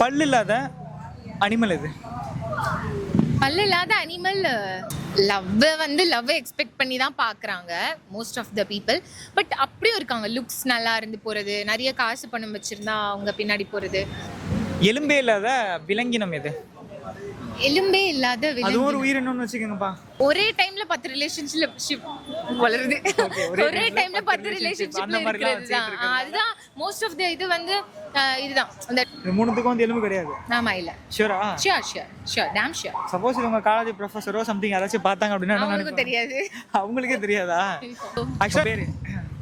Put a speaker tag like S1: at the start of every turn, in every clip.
S1: பல்லு இல்லாத அனிமல் எது?
S2: பல்லு இல்லாத அனிமல் லவ் வந்து லவ் எக்ஸ்பெக்ட் பண்ணி தான் பார்க்குறாங்க most of the people but அப்படியும் இருக்காங்க. லுக்ஸ் நல்லா இருந்து போகிறது நிறைய காசு பணம் வச்சுருந்தா அவங்க பின்னாடி போகிறது
S1: எலும்பே இல்லாத விலங்கினம் எது?
S2: எலும்பே இல்லாத விலங்கு
S1: ஒரு உயிரினம்னு வச்சுக்கோங்கப்பா.
S2: ஒரே டைம்ல பத்து ரிலேஷன்ஷிப் வளருது.
S1: ஒரே
S2: டைம்ல
S1: பத்து
S2: ரிலேஷன்ஷிப்ல
S1: மாதிரிலாம்
S2: இருக்கிறது தான். அதுதான் மோஸ்ட் ஆஃப் த இது வந்து இதுதான். அந்த
S1: மூணுத்துக்கும் வந்து எலும்பு கிடையாது.
S2: ஆமா இல்ல.
S1: ஷூரா
S2: sure sure sure damn sure
S1: suppose இது உங்க காலேஜ் ப்ரொஃபஸரோ சம்திங் யாராச்சும் பார்த்தாங்க அப்படின்னா நினைப்பாங்க?
S2: தெரியாது.
S1: அவங்களுக்கே தெரியாதா? ஆக்சுவலா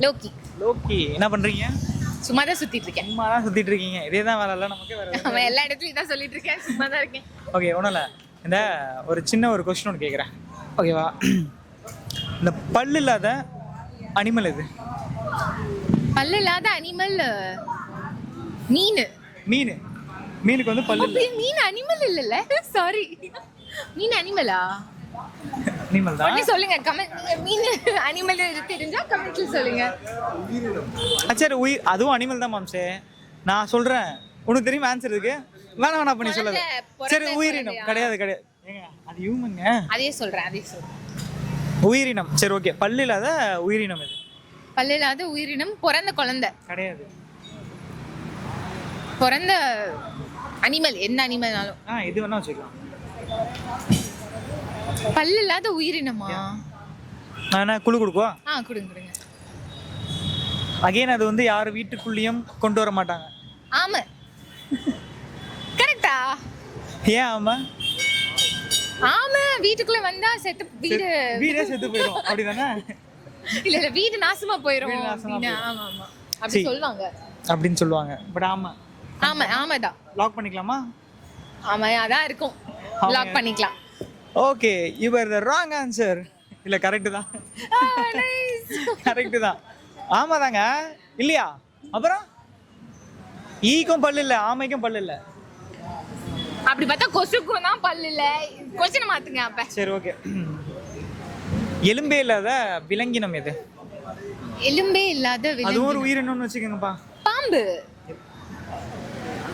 S2: லோக்கி
S1: லோக்கி என்ன பண்றீங்க?
S2: சும்மா தான் சுத்திட்டு இருக்கேன்.
S1: சும்மா தான் சுத்திட்டு இருக்கீங்க. இதே தான் வேலை இல்லை நமக்கு வேற
S2: அவன் எல்லா இடத்துலயும் இதான் சொல்லிட்டு இருக்கேன். சும்மா தான் இருக்கேன்.
S1: ஓகே ஒன்றும் இல்லை. இந்த ஒரு சின்ன ஒரு கொஸ்டின் ஒன்று கேட்குறேன் ஓகேவா இந்த பல்லு இல்லாத அனிமல் எது?
S2: பல்லு இல்லாத அனிமல் மீன்.
S1: மீன். மீனுக்கு வந்து பல்லு
S2: மீன் அனிமல் இல்லல்ல? சாரி மீன் அனிமலா
S1: அனிமல் தான்.
S2: சொல்லுங்க கமெண்ட் மீன் அனிமல் தெரிஞ்சா கமெண்ட்ல சொல்லுங்க.
S1: சரி உயிர் அதுவும் அனிமல் தான் மாம்சே. நான் சொல்றேன். உனக்கு தெரியும் ஆன்சர் இருக்கு வேணாம் வேணாம் பண்ணி சொல்லாத சரி உயிரினம்? கிடையாது கிடையாது. ஏங்க அது ஹியூமனுங்க
S2: அதே சொல்றேன் அதே சொல்றேன்.
S1: உயிரினம். சரி ஓகே. பல்லு இல்லாத உயிரினம் இது.
S2: பல்லு இல்லாத உயிரினம் பிறந்த குழந்தை.
S1: கிடையாது.
S2: பிறந்த அனிமல் என்ன அனிமல்னாலும்
S1: ஆ இது வேணா வச்சுக்கலாம்.
S2: பல்லு இல்லாத உயிரினமா
S1: நான் என்ன குழு கொடுக்குவா?
S2: ஆ கொடுங்க கொடுங்க.
S1: அகைன் அது வந்து யார் வீட்டுக்குள்ளேயும் கொண்டு வர மாட்டாங்க.
S2: ஆமா. கரெக்டா
S1: ஏன் ஆமா?
S2: ஆமா வீட்டுக்குள்ள வந்தா செத்து வீடு
S1: வீடே செத்து போயிடும் அப்படிதானே?
S2: இல்ல இல்ல வீடு நாசமா அப்படின்னு. ஆமா ஆமா. அப்படி
S1: சரி.
S2: சொல்லுவாங்க.
S1: அப்படின்னு சொல்லுவாங்க. பட் ஆமா.
S2: ஆமா ஆமாதான்.
S1: லாக் பண்ணிக்கலாமா?
S2: ஆமா அதான் இருக்கும். லாக் பண்ணிக்கலாம்.
S1: Okay your the wrong answer இல்ல கரெக்ட் தான். கரெக்ட் தான். ஆமாதாங்க இல்லையா? அப்புறம்? ஈக்கும் பல்லு இல்ல ஆமைக்கும் பல்லு இல்ல.
S2: அப்படி பார்த்தா கொசுக்கும் தான் பல்லு இல்ல. கொஸ்டின் மாத்துங்க அப்ப.
S1: சரி ஓகே எலும்பே இல்லாத விலங்கினம் எது?
S2: எலும்பே இல்லாத
S1: அதுவும் ஒரு உயிரினம்னு வச்சுக்கோங்கப்பா.
S2: பாம்பு.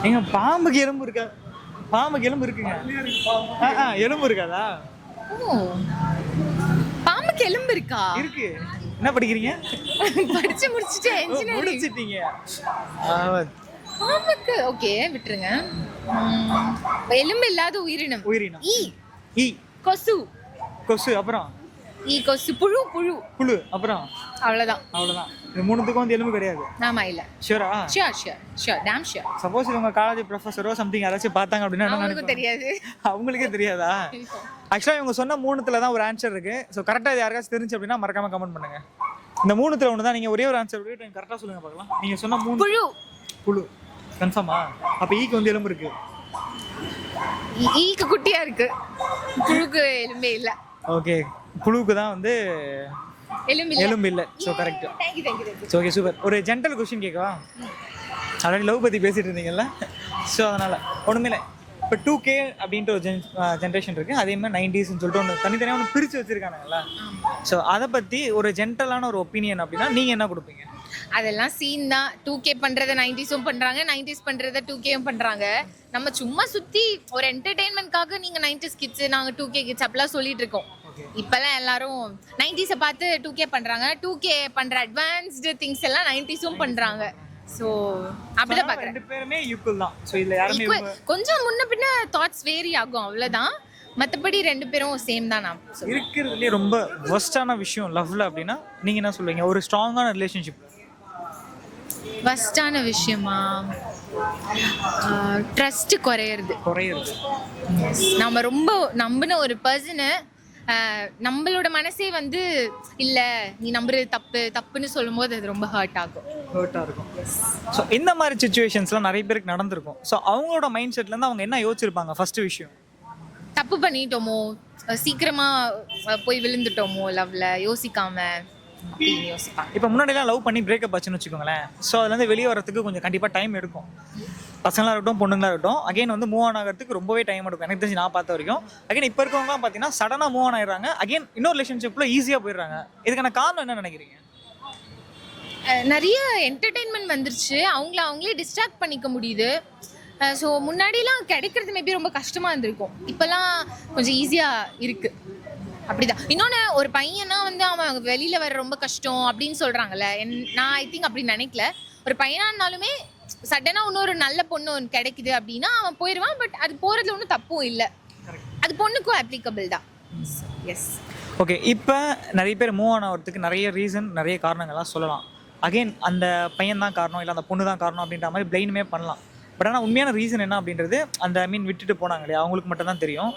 S1: எங்க பாம்புக்கு எலும்பு இருக்கா? பாம்புக்கு எலும்பு இருக்குங்க. எலும்பு இருக்காதா?
S2: பாம்புக்கு எலும்பு இருக்கா?
S1: இருக்கு. என்ன படிக்கிறீங்க?
S2: படிச்சு முடிச்சுட்டு
S1: ஓ,
S2: என்ஜினியரிங்
S1: முடிச்சிட்டீங்க
S2: பாம்புக்கு ஓகே விட்டுருங்க. எலும்பு இல்லாத உயிரினம்.
S1: உயிரினம்.
S2: ஈ.
S1: ஈ.
S2: கொசு.
S1: கொசு அப்புறம்?
S2: ஈ கொசு புழு புழு.
S1: புழு அப்புறம்?
S2: அவ்வளவுதான்
S1: அவ்வளவுதான் இது மூணுத்துக்கும் வந்து எலும்பு கிடையாது?
S2: ஆமா இல்ல.
S1: ஷூரா
S2: sure sure sure damn sure
S1: suppose இது உங்க காலேஜ் ப்ரொஃபஸரோ சம்திங் யாராச்சும் பார்த்தாங்க அப்படின்னா நினைப்பாங்க?
S2: தெரியாது.
S1: அவங்களுக்கே தெரியாதா? ஆக்சுவலாக இவங்க சொன்ன மூணுத்துல தான் ஒரு ஆன்சர் இருக்கு. ஸோ கரெக்டாக இது யாருக்காச்சும் தெரிஞ்சு அப்படின்னா மறக்காம கமெண்ட் பண்ணுங்க. இந்த மூணுத்துல ஒன்று தான். நீங்க ஒரே ஒரு ஆன்சர் கரெக்டாக சொல்லுங்க பார்க்கலாம். நீங்க சொன்ன மூணு
S2: புழு.
S1: புழு. கன்ஃபார்மா அப்போ ஈக்கு வந்து எலும்பு இருக்கு.
S2: ஈக்கு குட்டியா இருக்கு. புழுக்கு எலும்பே இல்ல.
S1: ஓகே புழுவுக்கு தான் வந்து
S2: எலும்பு இல்ல
S1: so correct so okay super ஒரு ஜென்டல் கொஷின் கேட்கவா? ஆல்ரெடி லவ் பற்றி பேசிட்டு இருந்தீங்கல்ல? ஸோ அதனால். ஒன்றுமே இல்லை. இப்போ டூ கே அப்படின்ற ஒரு ஜென் ஜென்ரேஷன் இருக்குது அதே மாதிரி நைன்டிஸ்னு சொல்லிட்டு ஒன்று தனித்தனியாக ஒன்று பிரித்து வச்சுருக்கானுங்களா ஸோ அதை பற்றி ஒரு ஜென்டலான ஒரு ஒப்பீனியன் அப்படின்னா நீங்கள் என்ன கொடுப்பீங்க?
S2: அதெல்லாம் சீன் தான். டூ கே பண்றத நைன்டிஸும் பண்றாங்க. நைன்டிஸ் பண்றத டூ கேயும் பண்றாங்க. நம்ம சும்மா சுத்தி ஒரு என்டர்டைன்மெண்ட்காக நீங்க நைன்டிஸ் கிட்ஸ் நாங்க டூ கே கிட்ஸ் அப்படிலாம் சொல்லிட்டு இருக்கோம். இப்பெல்லாம் எல்லாரும் நைன்டிஸை பார்த்து டூ கே பண்றாங்க. டூ கே பண்ற அட்வான்ஸ்டு திங்ஸ் எல்லாம் நைன்டிஸும் பண்றாங்க. ஸோ அப்படிதான் பாக்குறேன்.
S1: ரெண்டு பேருமே ஈக்குவல் தான். ஸோ இதில் யாருமே
S2: கொஞ்சம் முன்ன பின்ன தாட்ஸ் வேரி ஆகும் அவ்வளவுதான். மத்தபடி ரெண்டு பேரும் சேம் தான் நான் சொல்லுவேன்
S1: இருக்கிறதுலே ரொம்ப ஒஸ்டான விஷயம் லவ்ல அப்படின்னா நீங்கள் என்ன சொல்லுவீங்க? ஒரு ஸ்ட்ராங்கான ரிலேஷன்ஷிப்
S2: ஃபஸ்ட்டான விஷயமா? ட்ரஸ்ட் குறையிறது.
S1: குறையிறது.
S2: நம்ம ரொம்ப நம்பின ஒரு பர்சனை நம்மளோட மனசே வந்து இல்ல நீ நம்புறது தப்பு தப்புன்னு சொல்லும்போது அது ரொம்ப ஹர்ட் ஆகும்.
S1: ஹர்ட்டாக இருக்கும். ஸோ இந்த மாதிரி சுச்சுவேஷன்ஸ்லாம் நிறைய பேருக்கு நடந்திருக்கும். ஸோ அவங்களோட மைண்ட் செட்லேருந்து அவங்க என்ன யோசிச்சிருப்பாங்க ஃபர்ஸ்ட் விஷயம்?
S2: தப்பு பண்ணிட்டோமோ? சீக்கிரமா போய் விழுந்துட்டோமோ லவ்ல? யோசிக்காம அப்படின்னு யோசிப்பாங்க.
S1: இப்போ முன்னாடிலாம் லவ் பண்ணி பிரேக்கப் ஆச்சுன்னு வச்சுக்கோங்களேன். ஸோ அதுலேருந்து வெளியே வரதுக்கு கொஞ்சம் கண்டிப்பாக டைம் எடுக்கும். பசங்களாக இருக்கட்டும் பொண்ணுங்களாக இருக்கட்டும் அகைன் வந்து மூவ் ஆன் ஆகிறதுக்கு ரொம்பவே டைம் எடுக்கும். எனக்கு தெரிஞ்சு நான் பார்த்த வரைக்கும். அகைன் இப்போ இருக்கவங்களாம் பார்த்தீங்கன்னா சடனாக மூவ் ஆன் ஆயிடுறாங்க. அகைன் இன்னொரு ரிலேஷன்ஷிப்பில் ஈஸியாக போயிடுறாங்க. இதுக்கான காரணம் என்ன நினைக்கிறீங்க?
S2: நிறைய என்டர்டெயின்மெண்ட் வந்துருச்சு. அவங்கள அவங்களே டிஸ்ட்ராக்ட் பண்ணிக்க முடியுது. ஸோ முன்னாடிலாம் கிடைக்கிறது மேபி ரொம்ப கஷ்டமாக இருந்திருக்கும். இப்போலாம் கொஞ்சம் ஈஸியாக இருக்குது அப்படிதான். இன்னொன்று ஒரு பையனா வந்து அவன் வெளியில் வர ரொம்ப கஷ்டம் அப்படின்னு சொல்கிறாங்கல்ல என் நான் ஐ திங்க் அப்படி நினைக்கல. ஒரு பையனா இருந்தாலுமே சடனாக இன்னொரு நல்ல பொண்ணு ஒன்று கிடைக்குது அப்படின்னா அவன் போயிடுவான் பட் அது போறதுல ஒன்றும் தப்பும் இல்லை. அது பொண்ணுக்கும் அப்ளிகபிள் தான். எஸ்
S1: ஓகே இப்போ நிறைய பேர் மூவ் ஆன் ஆகிறதுக்கு நிறைய ரீசன் நிறைய காரணங்கள்லாம் சொல்லலாம். அகைன் அந்த பையன் தான் காரணம் இல்லை அந்த பொண்ணு தான் காரணம் அப்படின்ற மாதிரி பிளைனுமே பண்ணலாம். பட் ஆனால் உண்மையான ரீசன் என்ன அப்படின்றது அந்த மீன் விட்டுட்டு போனாங்க இல்லையா? அவங்களுக்கு மட்டும் தான் தெரியும்.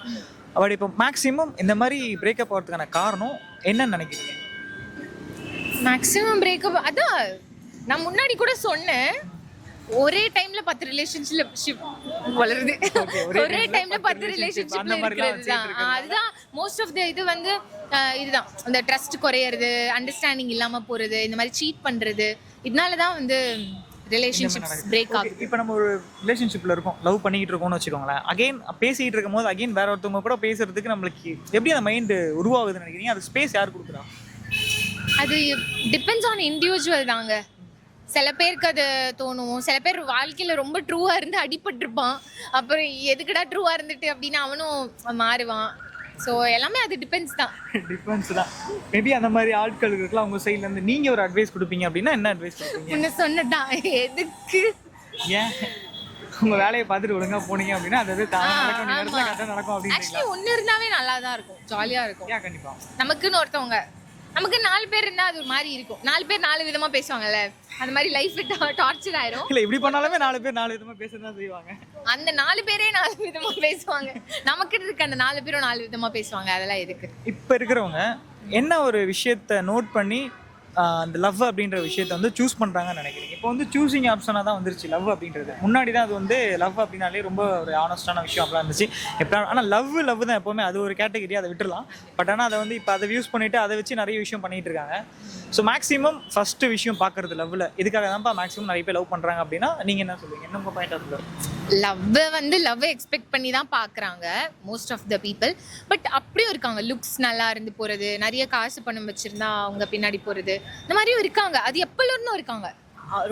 S1: பட் இப்போ மேக்ஸிமம் இந்த மாதிரி பிரேக்கப் ஆகிறதுக்கான காரணம் என்னன்னு நினைக்கிறீங்க?
S2: மேக்ஸிமம் பிரேக்கப் அதான் நான் முன்னாடி கூட சொன்னேன். ஒரே டைம்ல பத்து ரிலேஷன்ஷிப் வளருது.
S1: ஒரே
S2: டைம்ல
S1: பத்து
S2: ரிலேஷன்ஷிப்ல இருக்கிறது தான். அதுதான் மோஸ்ட் ஆஃப் த இது வந்து இதுதான். அந்த ட்ரஸ்ட் குறையிறது அண்டர்ஸ்டாண்டிங் இல்லாம போறது இந்த மாதிரி சீட் பண்றது இதனால தான் வந்து ரிலேஷன்ஷிப்ஸ் பிரேக் ஆகுது.
S1: இப்போ நம்ம ஒரு ரிலேஷன்ஷிப்பில் இருக்கோம் லவ் பண்ணிக்கிட்டு இருக்கோம்னு வச்சுக்கோங்களேன். அகைன் பேசிக்கிட்டு இருக்கும் போது அகைன் வேற ஒருத்தவங்க கூட பேசுறதுக்கு நம்மளுக்கு எப்படி அந்த மைண்டு உருவாகுதுன்னு நினைக்கிறீங்க? அது ஸ்பேஸ் யார் கொடுக்குறா?
S2: அது டிபெண்ட்ஸ் ஆன் இண்டிவிஜுவல் தாங்க. சில பேருக்கு அது தோணும். சில பேர் வாழ்க்கையில ரொம்ப ட்ரூவா இருந்து அடிபட்டிருப்பான். அப்புறம் எதுக்குடா ட்ரூவா இருந்துட்டு அப்படின்னு அவனும் மாறுவான். ஸோ எல்லாமே அது டிபெண்ட்ஸ் தான்.
S1: டிஃபரன்ஸ் தான். மேபி அந்த மாதிரி ஆட்களுக்கு இருக்கலாம் உங்க சைட்ல இருந்து நீங்க ஒரு அட்வைஸ் கொடுப்பீங்க அப்படின்னா என்ன அட்வைஸ் கொடுப்பீங்க?
S2: முன்ன சொன்னதான் எதுக்கு?
S1: ஏன்? உங்க வேலையை பார்த்துட்டு ஒழுங்கா போனீங்க அப்படின்னா அது
S2: ஆ,
S1: நடக்கும். நடக்கும் அப்படின்றீங்களா
S2: ஆக்சுவலி ஒன்று இருந்தாவே நல்லா தான் இருக்கும் ஜாலியாக இருக்கும்.
S1: ஏன் கண்டிப்பா?
S2: நமக்குன்னு ஒருத்தவங்க நமக்கு நாலு பேர் இருந்தால் அது ஒரு மாதிரி இருக்கும். நாலு பேர் நாலு விதமா பேசுவாங்கல்ல. அந்த மாதிரி லைஃப் டார்ச்சர் ஆயிரும்.
S1: இல்ல இப்படி பண்ணாலுமே நாலு பேர் நாலு விதமா பேசதான் செய்வாங்க.
S2: அந்த நாலு பேரே நாலு விதமா பேசுவாங்க. நமக்கு இருக்க அந்த நாலு பேரும் நாலு விதமா பேசுவாங்க. அதெல்லாம் எதுக்கு
S1: இப்போ இருக்கிறவங்க என்ன ஒரு விஷயத்த நோட் பண்ணி அந்த லவ் அப்படின்ற விஷயத்த வந்து சூஸ் பண்றாங்கன்னு நினைக்கிறீங்க? இப்போ வந்து சூசிங் ஆப்ஷனாக தான் வந்துருச்சு லவ் அப்படின்றது. முன்னாடி தான் அது வந்து லவ் அப்படின்னாலே ரொம்ப ஒரு ஆனஸ்டான விஷயம் அப்படிலாம் இருந்துச்சு. எப்போ ஆனால் லவ் லவ் தான் எப்போவுமே அது ஒரு கேட்டகரி அதை விட்டுறலாம். பட் ஆனால் அதை வந்து இப்போ அதை யூஸ் பண்ணிட்டு அதை வச்சு நிறைய விஷயம் பண்ணிகிட்டு இருக்காங்க. ஸோ மேக்ஸிமம் ஃபர்ஸ்ட் விஷயம் பார்க்கறது லவ்வில் இதுக்காக தான்ப்பா மேக்ஸிமம் நிறைய பேர் லவ் பண்ணுறாங்க அப்படின்னா நீங்கள் என்ன சொல்லுவீங்க? என்ன உங்கள் பாயிண்ட் ஆஃப்
S2: லவ்வை வந்து லவ்வை எக்ஸ்பெக்ட் பண்ணி தான் பார்க்குறாங்க most of the people but அப்படியும் இருக்காங்க. லுக்ஸ் நல்லா இருந்து போகிறது நிறைய காசு பணம் வச்சுருந்தா அவங்க பின்னாடி போகிறது இந்த மாதிரியும் இருக்காங்க. அது எப்போலருந்தும் இருக்காங்க.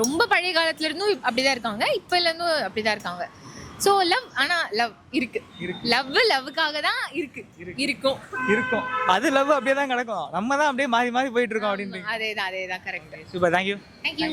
S2: ரொம்ப பழைய காலத்துல இருந்தும் அப்படிதான் இருக்காங்க. இப்போல இருந்தும் அப்படிதான் இருக்காங்க. ஸோ லவ் ஆனால் லவ்
S1: இருக்கு.
S2: லவ் லவ்வுக்காக தான் இருக்கு. இருக்கும்.
S1: இருக்கும். அது லவ் அப்படியே தான் கிடக்கும். நம்ம தான் அப்படியே மாறி மாறி போயிட்டு இருக்கோம் அப்படின்றீங்க
S2: அதே தான் அதே தான் கரெக்ட்
S1: சூப்பர் தேங்க்யூ
S2: தேங்க்யூ